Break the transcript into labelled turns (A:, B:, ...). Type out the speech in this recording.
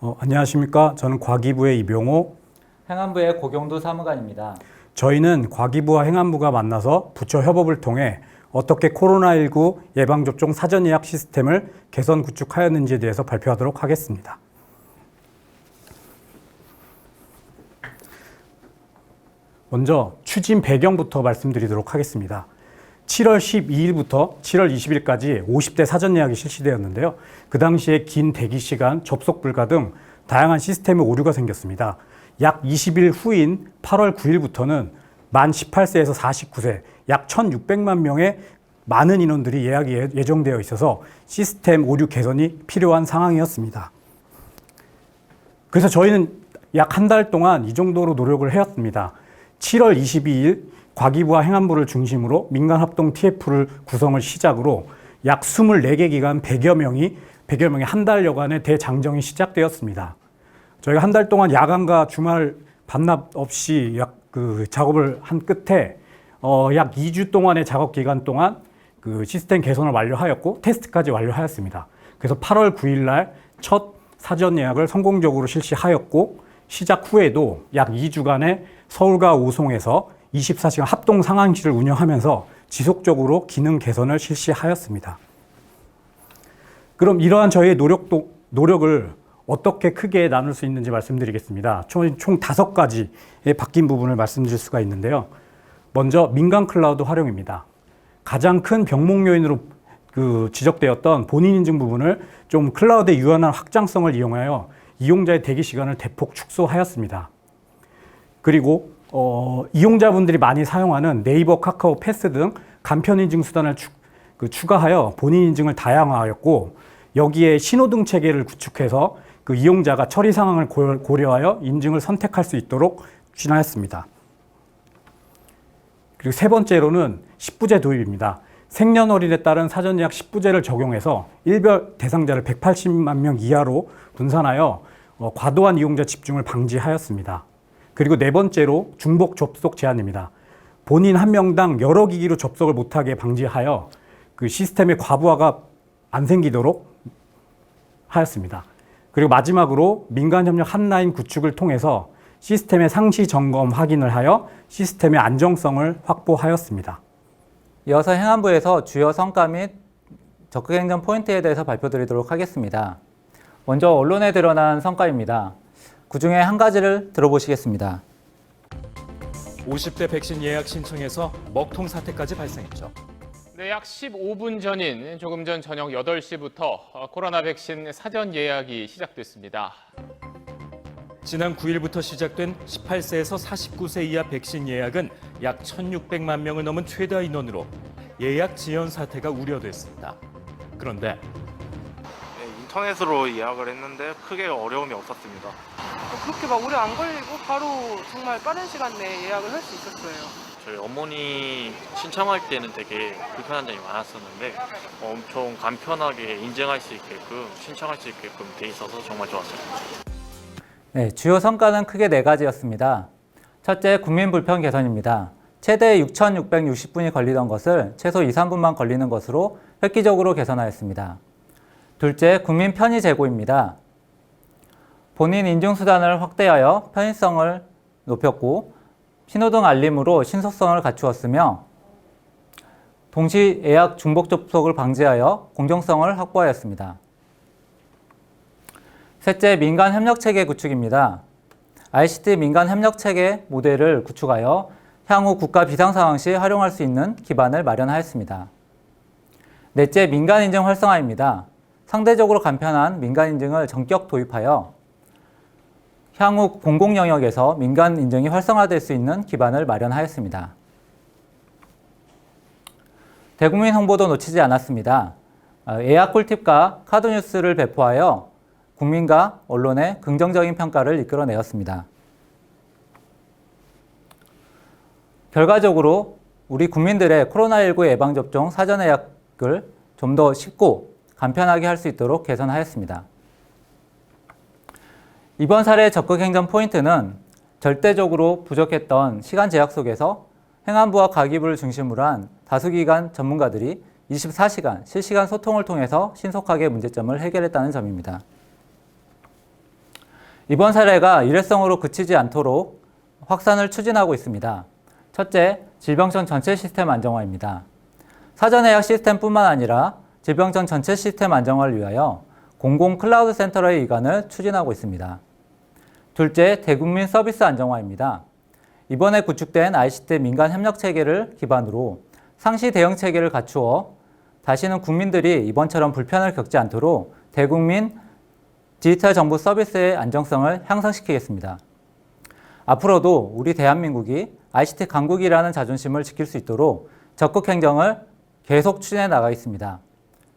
A: 어, 안녕하십니까. 저는 과기부의 이병호.
B: 행안부의 고경도 사무관입니다.
A: 저희는 과기부와 행안부가 만나서 부처 협업을 통해 어떻게 코로나19 예방접종 사전 예약 시스템을 개선 구축하였는지에 대해서 발표하도록 하겠습니다. 먼저 추진 배경부터 말씀드리도록 하겠습니다. 7월 12일부터 7월 20일까지 50대 사전 예약이 실시되었는데요. 그 당시에 긴 대기 시간, 접속 불가 등 다양한 시스템의 오류가 생겼습니다. 약 20일 후인 8월 9일부터는 만 18세에서 49세 약 1,600만 명의 많은 인원들이 예약이 예- 예정되어 있어서 시스템 오류 개선이 필요한 상황이었습니다. 그래서 저희는 약 한 달 동안 이 정도로 노력을 해왔습니다. 7월 22일 과기부와 행안부를 중심으로 민간 합동 TF를 구성을 시작으로 약 24개 기관 100여 명이 100여 명의 한 달여간의 대장정이 시작되었습니다. 저희가 한 달 동안 야간과 주말 반납 없이 약 그 작업을 한 끝에 어, 약 2주 동안의 작업 기간 동안 그 시스템 개선을 완료하였고 테스트까지 완료하였습니다. 그래서 8월 9일 날 첫 사전 예약을 성공적으로 실시하였고 시작 후에도 약 2주간의 서울과 오송에서 24시간 합동 상황실을 운영하면서 지속적으로 기능 개선을 실시하였습니다. 그럼 이러한 저희의 노력도, 노력을 어떻게 크게 나눌 수 있는지 말씀드리겠습니다. 총, 총 다섯 가지의 바뀐 부분을 말씀드릴 수가 있는데요. 먼저 민간 클라우드 활용입니다. 가장 큰 병목 요인으로 그 지적되었던 본인 인증 부분을 좀 클라우드의 유연한 확장성을 이용하여 이용자의 대기 시간을 대폭 축소하였습니다. 그리고 어, 이용자분들이 많이 사용하는 네이버, 카카오, 패스 등 간편 인증 수단을 추, 그 추가하여 본인 인증을 다양화하였고 여기에 신호등 체계를 구축해서 그 이용자가 처리 상황을 고- 고려하여 인증을 선택할 수 있도록 추진하였습니다. 그리고 세 번째로는 10부제 도입입니다. 생년월일에 따른 사전 예약 10부제를 적용해서 일별 대상자를 180만 명 이하로 분산하여 어, 과도한 이용자 집중을 방지하였습니다. 그리고 네 번째로 중복 접속 제한입니다. 본인 한 명당 여러 기기로 접속을 못하게 방지하여 그 시스템의 과부하가 안 생기도록 하였습니다. 그리고 마지막으로 민간 협력 한라인 구축을 통해서 시스템의 상시 점검 확인을 하여 시스템의 안정성을 확보하였습니다.
B: 이어서 행안부에서 주요 성과 및 적극행정 포인트에 대해서 발표드리도록 하겠습니다. 먼저 언론에 드러난 성과입니다. 그 중에 한 가지를 들어보시겠습니다.
C: 50대 백신 예약 신청에서 먹통 사태까지 발생했죠.
D: 네, 약 15분 전인 조금 전 저녁 8시부터 코로나 백신 사전 예약이 시작됐습니다.
C: 지난 9일부터 시작된 18세에서 49세 이하 백신 예약은 약 1,600만 명을 넘은 최다 인원으로 예약 지연 사태가 우려됐습니다. 그런데
E: 네, 인터넷으로 예약을 했는데 크게 어려움이 없었습니다.
F: 그렇게 막 오래 안 걸리고 바로 정말 빠른 시간 내에 예약을 할 수 있었어요.
G: 저희 어머니 신청할 때는 되게 불편한 점이 많았었는데 엄청 간편하게 인증할 수 있게끔 신청할 수 있게끔 돼 있어서 정말 좋았어요.
B: 네, 주요 성과는 크게 네 가지였습니다. 첫째, 국민 불편 개선입니다. 최대 6,660분이 걸리던 것을 최소 2, 3분만 걸리는 것으로 획기적으로 개선하였습니다. 둘째, 국민 편의 제고입니다. 본인 인증 수단을 확대하여 편의성을 높였고 신호등 알림으로 신속성을 갖추었으며 동시 예약 중복 접속을 방지하여 공정성을 확보하였습니다. 셋째, 민간 협력 체계 구축입니다. ICT 민간 협력 체계 모델을 구축하여 향후 국가 비상 상황 시 활용할 수 있는 기반을 마련하였습니다. 넷째, 민간 인증 활성화입니다. 상대적으로 간편한 민간 인증을 전격 도입하여 향후 공공 영역에서 민간 인증이 활성화될 수 있는 기반을 마련하였습니다. 대국민 홍보도 놓치지 않았습니다. 어, 예약 꿀팁과 카드 뉴스를 배포하여 국민과 언론의 긍정적인 평가를 이끌어내었습니다. 결과적으로 우리 국민들의 코로나19 예방접종 사전 예약을 좀 더 쉽고 간편하게 할 수 있도록 개선하였습니다. 이번 사례 적극 행정 포인트는 절대적으로 부족했던 시간 제약 속에서 행안부와 가기부를 중심으로 한 다수기관 전문가들이 24시간 실시간 소통을 통해서 신속하게 문제점을 해결했다는 점입니다. 이번 사례가 일회성으로 그치지 않도록 확산을 추진하고 있습니다. 첫째, 질병청 전체 시스템 안정화입니다. 사전 예약 시스템뿐만 아니라 질병청 전체 시스템 안정화를 위하여 공공 클라우드 센터의 이관을 추진하고 있습니다. 둘째, 대국민 서비스 안정화입니다. 이번에 구축된 ICT 민간 협력 체계를 기반으로 상시 대응 체계를 갖추어 다시는 국민들이 이번처럼 불편을 겪지 않도록 대국민 디지털 정보 서비스의 안정성을 향상시키겠습니다. 앞으로도 우리 대한민국이 ICT 강국이라는 자존심을 지킬 수 있도록 적극 행정을 계속 추진해 나가겠습니다.